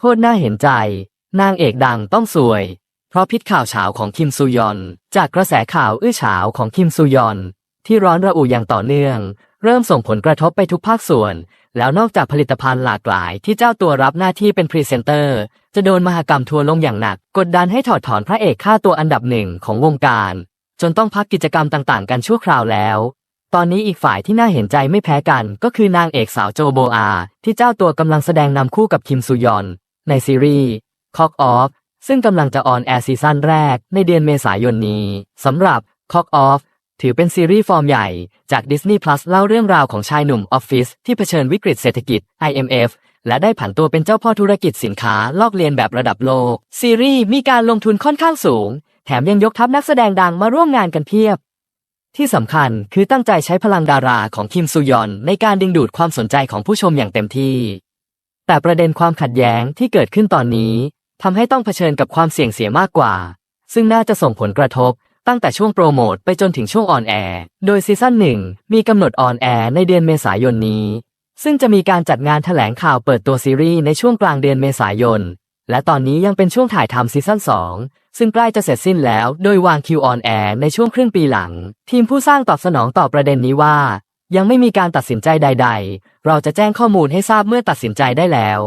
โคตรน่าเห็นใจ นางเอกดังต้องสวย เพราะพิษข่าวเฉาของคิมซูยอน จากกระแสข่าวอื้อฉาวของคิมซูยอน ที่ร้อนระอุอย่างต่อเนื่อง เริ่มส่งผลกระทบไปทุกภาคส่วน แล้วนอกจากผลิตภัณฑ์หลากหลายที่เจ้าตัวรับหน้าที่เป็นพรีเซนเตอร์ จะโดนมหากรรมทัวร์ลงอย่างหนัก กดดันให้ถอดถอนพระเอกค่าตัวอันดับหนึ่งของวงการ จนต้องพักกิจกรรมต่างๆ กันชั่วคราวแล้วตอนนี้อีกฝ่ายที่น่าเห็นใจไม่แพ้กัน ก็คือนางเอกสาวโจโบอา ที่เจ้าตัวกำลังแสดงนำคู่กับคิมซูยอน ในซีรีส์ Cock Off ซึ่งกำลังจะออนแอร์ซีซั่นแรกในเดือนเมษายนนี้สำหรับ Cock Off ถือเป็นซีรีส์ฟอร์มใหญ่จาก Disney Plus เล่าเรื่องราวของชายหนุ่มออฟฟิศที่เผชิญวิกฤตเศรษฐกิจ IMF และได้ผันตัวเป็นเจ้าพ่อธุรกิจสินค้าลอกเลียนแบบระดับโลก ซีรีส์มีการลงทุนค่อนข้างสูง แถมยังยกทัพนักแสดงดังมาร่วมงานกันเพียบ ที่สำคัญคือตั้งใจใช้พลังดาราของคิมซูยอนในการดึงดูดความสนใจของผู้ชมอย่างเต็มที่ แต่ประเด็นความขัดแย้งที่เกิดขึ้นตอนนี้ทำให้ต้องเผชิญกับความเสี่ยงเสียมากกว่า ซึ่งน่าจะส่งผลกระทบตั้งแต่ช่วงโปรโมทไปจนถึงช่วงออนแอร์ โดยซีซั่นหนึ่งมีกำหนดออนแอร์ในเดือนเมษายนนี้ ซึ่งจะมีการจัดงานแถลงข่าวเปิดตัวซีรีส์ในช่วงกลางเดือนเมษายน และตอนนี้ยังเป็นช่วงถ่ายทำซีซั่น2 ซึ่งใกล้จะเสร็จสิ้นแล้ว โดยวางคิวออนแอร์ในช่วงครึ่งปีหลัง ทีมผู้สร้างตอบสนองต่อประเด็นนี้ว่า ยังไม่มีการตัดสินใจใด ๆ เราจะแจ้งข้อมูลให้ทราบเมื่อตัดสินใจได้แล้ว